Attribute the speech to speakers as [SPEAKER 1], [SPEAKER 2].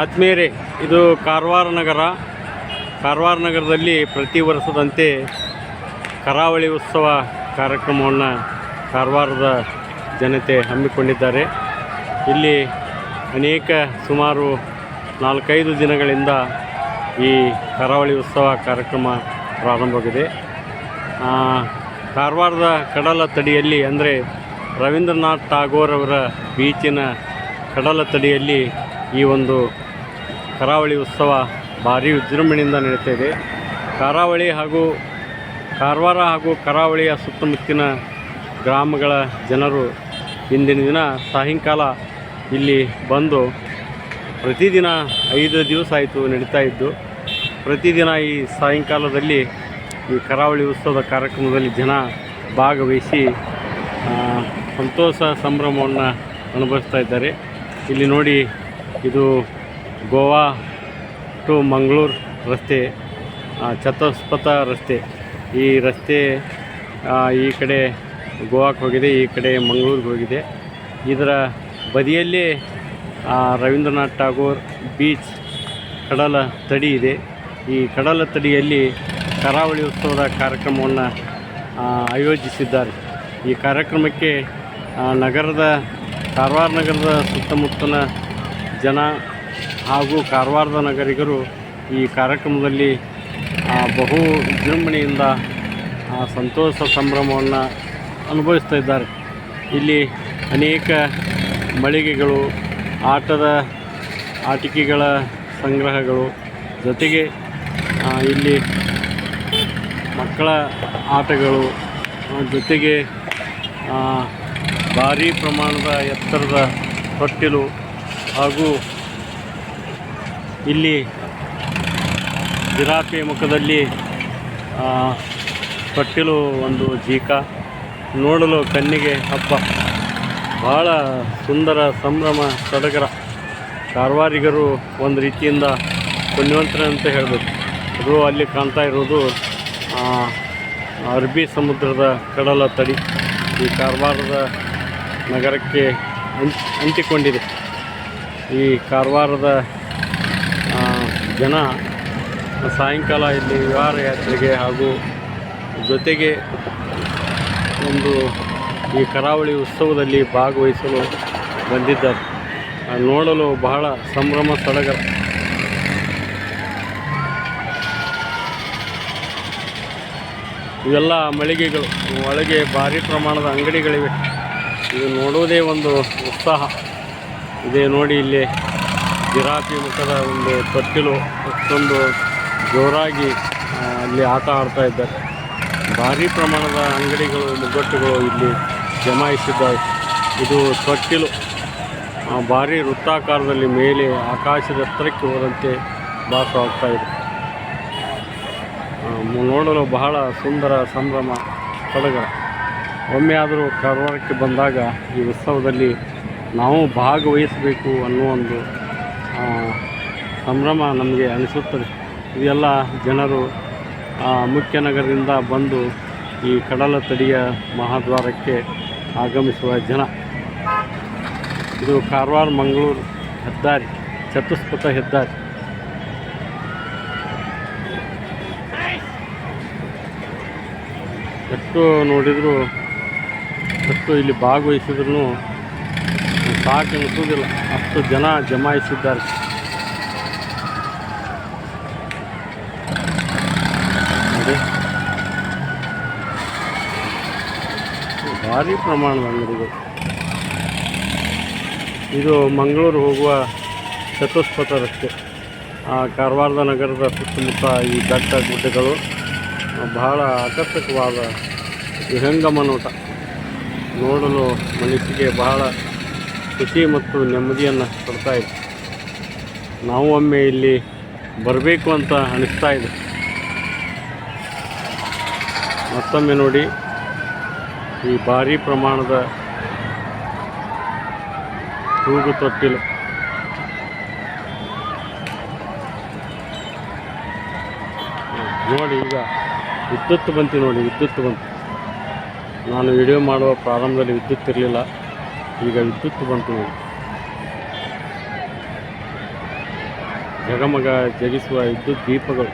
[SPEAKER 1] ಆತ್ಮೀಯರೇ, ಇದು ಕಾರವಾರ ನಗರ. ಕಾರವಾರ ನಗರದಲ್ಲಿ ಪ್ರತಿ ವರ್ಷದಂತೆ ಕರಾವಳಿ ಉತ್ಸವ ಕಾರ್ಯಕ್ರಮವನ್ನು ಕಾರವಾರದ ಜನತೆ ಹಮ್ಮಿಕೊಂಡಿದ್ದಾರೆ. ಇಲ್ಲಿ ಅನೇಕ ಸುಮಾರು ನಾಲ್ಕೈದು ದಿನಗಳಿಂದ ಈ ಕರಾವಳಿ ಉತ್ಸವ ಕಾರ್ಯಕ್ರಮ ಪ್ರಾರಂಭವಾಗಿದೆ. ಕಾರವಾರದ ಕಡಲ ತಡಿಯಲ್ಲಿ ಅಂದರೆ ರವೀಂದ್ರನಾಥ್ ಟಾಗೋರ್ ಅವರ ಬೀಚಿನ ಕಡಲ ತಡಿಯಲ್ಲಿ ಈ ಒಂದು ಕರಾವಳಿ ಉತ್ಸವ ಭಾರಿ ವಿಜೃಂಭಣೆಯಿಂದ ನಡೀತಾ ಇದೆ. ಕರಾವಳಿ ಹಾಗೂ ಕಾರವಾರ ಹಾಗೂ ಕರಾವಳಿಯ ಸುತ್ತಮುತ್ತಿನ ಗ್ರಾಮಗಳ ಜನರು ಇಂದಿನ ದಿನ ಸಾಯಂಕಾಲ ಇಲ್ಲಿ ಬಂದು ಪ್ರತಿದಿನ ಐದು ದಿವಸ ಆಯಿತು ನಡೀತಾ ಇದ್ದು, ಪ್ರತಿದಿನ ಈ ಸಾಯಂಕಾಲದಲ್ಲಿ ಈ ಕರಾವಳಿ ಉತ್ಸವದ ಕಾರ್ಯಕ್ರಮದಲ್ಲಿ ಜನ ಭಾಗವಹಿಸಿ ಸಂತೋಷ ಸಂಭ್ರಮವನ್ನು ಅನುಭವಿಸ್ತಾ ಇದ್ದಾರೆ. ಇಲ್ಲಿ ನೋಡಿ ಇದು ಗೋವಾ ಟು ಮಂಗಳೂರು ರಸ್ತೆ ಚತುಷ್ಪಥ ರಸ್ತೆ. ಈ ರಸ್ತೆ ಈ ಕಡೆ ಗೋವಾಕ್ಕೆ ಹೋಗಿದೆ, ಈ ಕಡೆ ಮಂಗಳೂರಿಗೆ ಹೋಗಿದೆ. ಇದರ ಬದಿಯಲ್ಲಿ ರವೀಂದ್ರನಾಥ್ ಟಾಗೋರ್ ಬೀಚ್ ಕಡಲ ತಡಿ ಇದೆ. ಈ ಕಡಲ ತಡಿಯಲ್ಲಿ ಕರಾವಳಿ ಉತ್ಸವದ ಕಾರ್ಯಕ್ರಮವನ್ನು ಆಯೋಜಿಸಿದ್ದಾರೆ. ಈ ಕಾರ್ಯಕ್ರಮಕ್ಕೆ ನಗರದ, ಕಾರವಾರ ನಗರದ ಸುತ್ತಮುತ್ತಲ ಜನ ಹಾಗೂ ಕಾರವಾರದ ನಾಗರಿಕರು ಈ ಕಾರ್ಯಕ್ರಮದಲ್ಲಿ ಬಹು ವಿಜೃಂಭಣೆಯಿಂದ ಸಂತೋಷ ಸಂಭ್ರಮವನ್ನು ಅನುಭವಿಸ್ತಾ ಇದ್ದಾರೆ. ಇಲ್ಲಿ ಅನೇಕ ಮಳಿಗೆಗಳು, ಆಟದ ಆಟಿಕೆಗಳ ಸಂಗ್ರಹಗಳು, ಜೊತೆಗೆ ಇಲ್ಲಿ ಮಕ್ಕಳ ಆಟಗಳು ಜೊತೆಗೆ ಭಾರೀ ಪ್ರಮಾಣದ ಎತ್ತರದ ತೊಟ್ಟಿಲು ಹಾಗೂ ಇಲ್ಲಿ ಜಿರಾಫೆ ಮುಖದಲ್ಲಿ ಪಟ್ಟಿಲು ಒಂದು ಜೀಕ ನೋಡಲು ಕಣ್ಣಿಗೆ ಹಬ್ಬ. ಬಹಳ ಸುಂದರ ಸಂಭ್ರಮ ಸಡಗರ ಕಾರವಾರಿಗರು ಒಂದು ರೀತಿಯಿಂದ ಪುಣ್ಯವಂತರ ಅಂತ ಹೇಳ್ಬೋದು ಅದು ಅಲ್ಲಿ ಕಾಣ್ತಾ ಇರೋದು ಅರಬ್ಬಿ ಸಮುದ್ರದ ಕಡಲ ತಡಿ. ಈ ಕಾರವಾರದ ನಗರಕ್ಕೆ ಅಂಟ್, ಅಂಟಿಕೊಂಡಿದೆ. ಈ ಕಾರವಾರದ ಜನ ಸಾಯಂಕಾಲ ಇಲ್ಲಿ ವಿಹಾರ ಯಾತ್ರೆಗೆ ಹಾಗೂ ಜೊತೆಗೆ ಒಂದು ಈ ಕರಾವಳಿ ಉತ್ಸವದಲ್ಲಿ ಭಾಗವಹಿಸಲು ಬಂದಿದ್ದಾರೆ. ನೋಡಲು ಬಹಳ ಸಂಭ್ರಮ ಸಡಗರ ಇವೆಲ್ಲ ಮಳಿಗೆಗಳು, ಒಳಗೆ ಭಾರಿ ಪ್ರಮಾಣದ ಅಂಗಡಿಗಳಿವೆ. ಇದು ನೋಡುವುದೇ ಒಂದು ಉತ್ಸಾಹ. ಇದೆ ನೋಡಿ ಇಲ್ಲಿ ಜಿರಾಫಿ ಮುಖದ ಒಂದು ತೊಟ್ಟಿಲು ಅಷ್ಟೊಂದು ಜೋರಾಗಿ ಅಲ್ಲಿ ಆಟ ಆಡ್ತಾ ಇದ್ದಾರೆ. ಭಾರಿ ಪ್ರಮಾಣದ ಅಂಗಡಿಗಳು, ಮುಗ್ಗಟ್ಟುಗಳು ಇಲ್ಲಿ ಜಮಾಯಿಸಿದ್ದಾವೆ ಇದು ತೊಟ್ಟಿಲು ಭಾರಿ ವೃತ್ತಾಕಾರದಲ್ಲಿ ಮೇಲೆ ಆಕಾಶದ ಎತ್ತರಕ್ಕೆ ಹೋದಂತೆ ಭಾಸವಾಗ್ತಾ ಇದೆ. ನೋಡಲು ಬಹಳ ಸುಂದರ ಸಂಭ್ರಮ, ಸಡಗರ. ಒಮ್ಮೆ ಆದರೂ ಕಾರವಾರಕ್ಕೆ ಬಂದಾಗ ಈ ಉತ್ಸವದಲ್ಲಿ ನಾವು ಭಾಗವಹಿಸಬೇಕು ಅನ್ನೋ ಒಂದು ಸಂಭ್ರಮ ನಮಗೆ ಅನಿಸುತ್ತದೆ. ಇದೆಲ್ಲ ಜನರು ಮುಖ್ಯ ನಗರದಿಂದ ಬಂದು ಈ ಕಡಲ ತಡಿಯ ಮಹಾದ್ವಾರಕ್ಕೆ ಆಗಮಿಸುವ ಜನ. ಇದು ಕಾರವಾರ, ಮಂಗಳೂರು ಹೆದ್ದಾರಿ, ಚತುಷ್ಪಥ ಹೆದ್ದಾರಿ. ಎಷ್ಟು ನೋಡಿದರೂ, ಎಷ್ಟು ಇಲ್ಲಿ ಭಾಗವಹಿಸಿದ್ರು ಸಾಕು ಅನಿಸೋದಿಲ್ಲ ಅಷ್ಟು ಜನ ಜಮಾಯಿಸಿದ್ದಾರೆ. ನೋಡಿ ಭಾರಿ ಪ್ರಮಾಣದ ಅಂಗಡಿಗಳು. ಇದು ಮಂಗಳೂರು ಹೋಗುವ ಚತುಷ್ಪಥ ರಸ್ತೆ ಆ ಕಾರವಾರದ ನಗರದ ಸುತ್ತಮುತ್ತ ಈ ಬೆಟ್ಟ ಗುಡ್ಡಗಳು ಬಹಳ ಆಕರ್ಷಕವಾದ ವಿಹಂಗಮ ನೋಟ ನೋಡಲು ಮನಸ್ಸಿಗೆ ಬಹಳ ಖುಷಿ ಮತ್ತು ನೆಮ್ಮದಿಯನ್ನು ಕೊಡ್ತಾ ಇದೆ. ನಾವು ಒಮ್ಮೆ ಇಲ್ಲಿ ಬರಬೇಕು ಅಂತ ಅನಿಸ್ತಾ ಇದೆ. ಮತ್ತೊಮ್ಮೆ ನೋಡಿ ಈ ಭಾರಿ ಪ್ರಮಾಣದ ತೂಗು ತೊಟ್ಟಿಲು. ನೋಡಿ ಈಗ ವಿದ್ಯುತ್ ಬಂತು ನೋಡಿ, ವಿದ್ಯುತ್ ಬಂತು. ನಾನು ವಿಡಿಯೋ ಮಾಡುವ ಪ್ರಾರಂಭದಲ್ಲಿ ವಿದ್ಯುತ್ ಇರಲಿಲ್ಲ. ಈಗ ವಿದ್ಯುತ್ ಬಂತು ನೋಡಿ. ಜಗಮಗ ಜಗಿಸುವ ವಿದ್ಯುತ್ ದೀಪಗಳು.